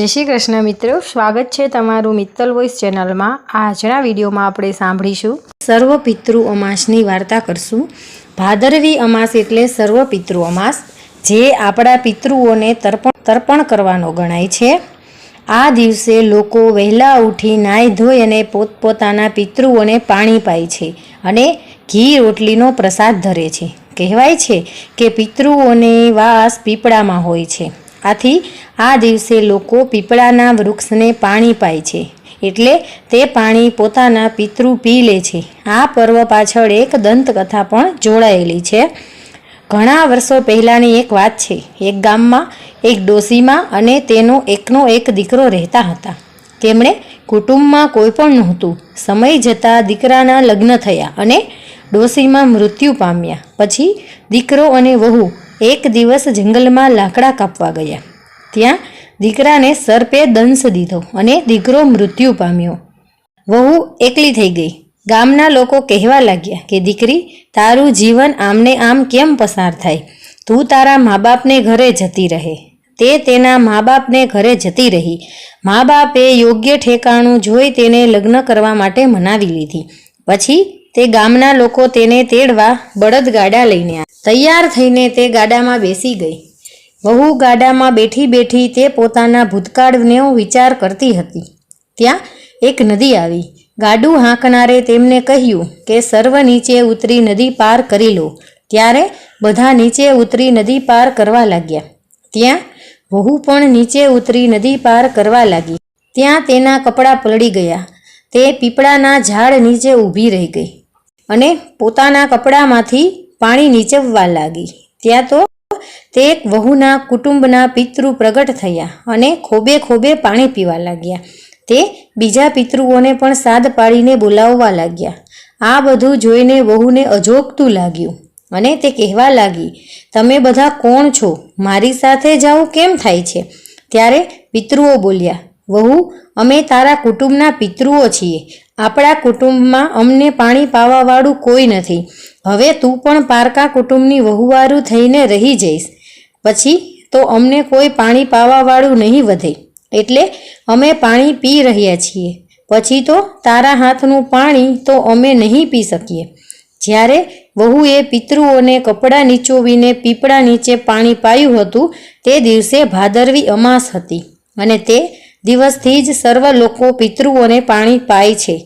જય શ્રી કૃષ્ણ મિત્રો. સ્વાગત છે તમારું મિત્તલ વોઇસ ચેનલમાં. આજના વિડીયોમાં આપણે સાંભળીશું. સર્વ પિતૃ અમાસની વાર્તા કરશું. ભાદરવી અમાસ એટલે સર્વ પિતૃ અમાસ, જે આપણા પિતૃઓને તર્પણ તર્પણ કરવાનો ગણાય છે. આ દિવસે લોકો વહેલા ઉઠી નાહી ધોઈ અને પોતપોતાના પિતૃઓને પાણી પાય છે અને ઘી રોટલીનો પ્રસાદ ધરે છે. કહેવાય છે કે પિતૃઓને વાસ પીપળામાં હોય છે. આથી આ દિવસે લોકો પીપળાના વૃક્ષને પાણી પાય છે. એટલે તે પાણી પોતાના પિતૃ પી લે છે. આ પર્વ પાછળ એક દંતકથા પણ જોડાયેલી છે. ઘણા વર્ષો પહેલાંની એક વાત છે. એક ગામમાં, એક ડોસીમાં અને તેનો એકનો એક દીકરો રહેતા હતા. તેમણે કુટુંબમાં કોઈ પણ નહોતું. સમય જતાં દીકરાના લગ્ન થયા અને ડોસીમાં મૃત્યુ પામ્યા. પછી દીકરો અને વહુ એક દિવસ જંગલમાં લાકડા કાપવા ગયા. ત્યાં દીકરાને સર્પે દંશ દીધો અને દીકરો મૃત્યુ પામ્યો. વહુ એકલી થઈ ગઈ. ગામના લોકો કહેવા લાગ્યા કે, દીકરી, તારું જીવન આમને આમ કેમ પસાર થાય? તું તારા મા બાપને ઘરે જતી રહે. તે તેના મા બાપને ઘરે જતી રહી. મા બાપે યોગ્ય ઠેકાણું જોઈ તેને લગ્ન કરવા માટે મનાવી લીધી. પછી તે ગામના લોકો તેને તેડવા બળદ ગાડા લઈને તૈયાર થઈને તે ગાડામાં બેસી ગઈ. વહુ ગાડામાં બેઠી બેઠી તે પોતાના ભૂતકાળનો વિચાર કરતી હતી. ત્યાં એક નદી આવી. ગાડું હાંકનારે તેમને કહ્યું કે, સર્વ નીચે ઉતરી નદી પાર કરી લો. ત્યારે બધા નીચે ઉતરી નદી પાર કરવા લાગ્યા. ત્યાં વહુ પણ નીચે ઉતરી નદી પાર કરવા લાગી. ત્યાં તેના કપડાં પલળી ગયા. તે પીપળાના ઝાડ નીચે ઊભી રહી ગઈ. અને પોતાના કપડામાંથી પાણી નીચવવા લાગી. ત્યાં તો તે એક વહુના કુટુંબના પિતૃ પ્રગટ થયા અને ખોબે ખોબે પાણી પીવા લાગ્યા. તે બીજા પિતૃઓને પણ સાદ પાડીને બોલાવવા લાગ્યા. આ બધું જોઈને વહુને અજોગતું લાગ્યું અને તે કહેવા લાગી, તમે બધા કોણ છો? મારી સાથે જાઉં કેમ થાય છે? ત્યારે પિતૃઓ બોલ્યા, વહુ, અમે તારા કુટુંબના પિતૃઓ છીએ. આપણા કુટુંબમાં અમને પાણી પાવાવાળું કોઈ નથી. હવે તું પણ પારકા કુટુંબની વહુવારું થઈને રહી જઈશ. પછી તો અમને કોઈ પાણી પાવાવાળું નહીં વધે. એટલે અમે પાણી પી રહ્યા છીએ. પછી તો તારા હાથનું પાણી તો અમે નહીં પી શકીએ. જ્યારે વહુએ પિતૃઓને કપડાં નીચોવીને પીપળા નીચે પાણી પાયું હતું, તે દિવસે ભાદરવી અમાસ હતી અને તે દિવસથી જ સર્વ લોકો પિતૃઓને પાણી પાય છે.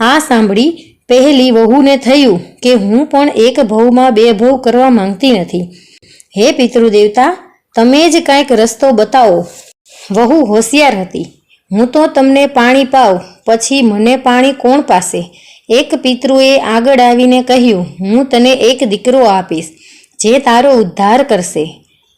આ સાંભળી પહેલી વહુને થયું કે હું પણ એક ભવમાં બે ભવ કરવા માંગતી નથી. હે પિતૃદેવતા, તમે જ કાંઈક રસ્તો બતાવો. વહુ હોશિયાર હતી. હું તો તમને પાણી પાવ પછી મને પાણી કોણ પાસે એક પિતૃએ આગળ આવીને કહ્યું, હું તને એક દીકરો આપીશ, જે તારો ઉદ્ધાર કરશે.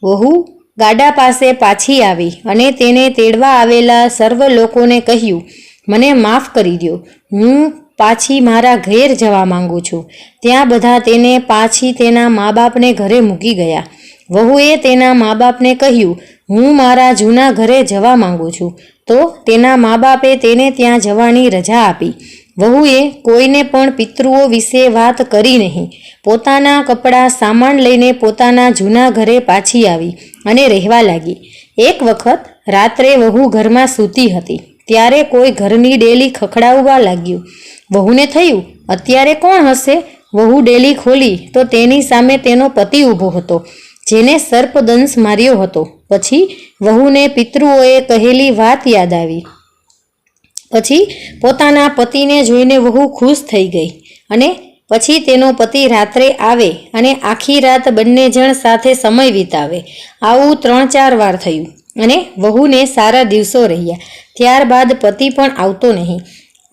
વહુ ગાડા પાસે પાછી આવી અને તેને તેડવા આવેલા સર્વ લોકોને કહ્યું, મને માફ કરી દો હું પાછી મારા ઘેર જવા માંગુ છું. ત્યાં બધા તેને પાછી તેના મા બાપને ઘરે મૂકી ગયા. વહુએ તેના મા બાપને કહ્યું, હું મારા જૂના ઘરે જવા માંગુ છું. તો તેના મા બાપે તેને ત્યાં જવાની રજા આપી. વહુએ કોઈને પણ પિતૃઓ વિશે વાત કરી નહીં. પોતાના કપડાં સામાન લઈને પોતાના જૂના ઘરે પાછી આવી અને રહેવા લાગી. એક વખત રાત્રે વહુ ઘરમાં સૂતી હતી. ત્યારે કોઈ ઘરની ડેલી ખખડાવવા લાગ્યું. વહુને થયું, અત્યારે કોણ હશે? વહુ ડેલી ખોલી તો તેની સામે તેનો પતિ ઊભો હતો, જેને સર્પદંશ માર્યો હતો. પછી વહુને પિતૃઓએ કહેલી વાત યાદ આવી. પછી પોતાના પતિને જોઈને વહુ ખુશ થઈ ગઈ અને પછી તેનો પતિ રાત્રે આવે અને આખી રાત બંને જણ સાથે સમય વિતાવે. આવું ત્રણ ચાર વાર થયું અને વહુને સારા દિવસો રહ્યા. ત્યારબાદ પતિ પણ આવતો નહીં.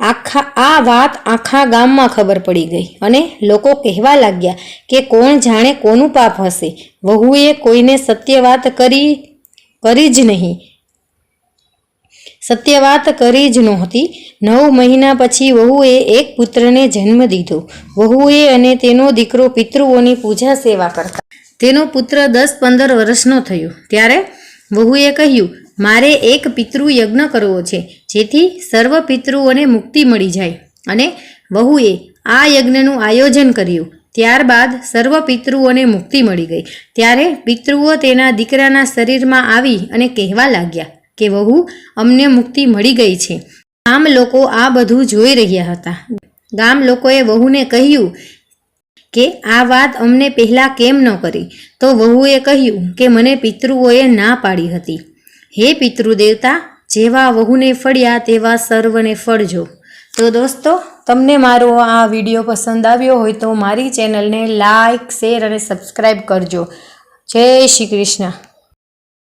આખા, આ વાત આખા ગામમાં ખબર પડી ગઈ અને લોકો કહેવા લાગ્યા કે કોણ જાણે કોનું પાપ હશે. વહુએ કોઈને સત્ય વાત કરી કરી જ નહીં. સત્ય વાત કરી જ નહોતી. નવ મહિના પછી વહુએ એક પુત્રને જન્મ દીધો. વહુએ અને તેનો દીકરો પિતૃઓની પૂજા સેવા કરતા. તેનો પુત્ર દસ પંદર વર્ષનો થયો. ત્યારે વહુએ કહ્યું, મારે એક પિતૃ યજ્ઞ કરવો છે, જેથી સર્વ પિતૃઓને મુક્તિ મળી જાય. અને વહુએ આ યજ્ઞનું આયોજન કર્યું. ત્યારબાદ સર્વ પિતૃઓને મુક્તિ મળી ગઈ. ત્યારે પિતૃઓ તેના દીકરાના શરીરમાં આવી અને કહેવા લાગ્યા. કે વહુ, અમને મુક્તિ મળી ગઈ છે. ગામ લોકો આ બધું જોઈ રહ્યા હતા. ગામ લોકોએ વહુને કહ્યું કે, આ વાત અમને પહેલાં કેમ ન કરી? તો વહુએ કહ્યું કે, મને પિતૃઓએ ના પાડી હતી. હે પિતૃદેવતા, જેવા વહુને ફળ્યા તેવા સર્વને ફળજો. તો દોસ્તો, તમને મારો આ વીડિયો પસંદ આવ્યો હોય તો મારી ચેનલને લાઈક, શેર અને સબસ્ક્રાઈબ કરજો. જય શ્રી કૃષ્ણ.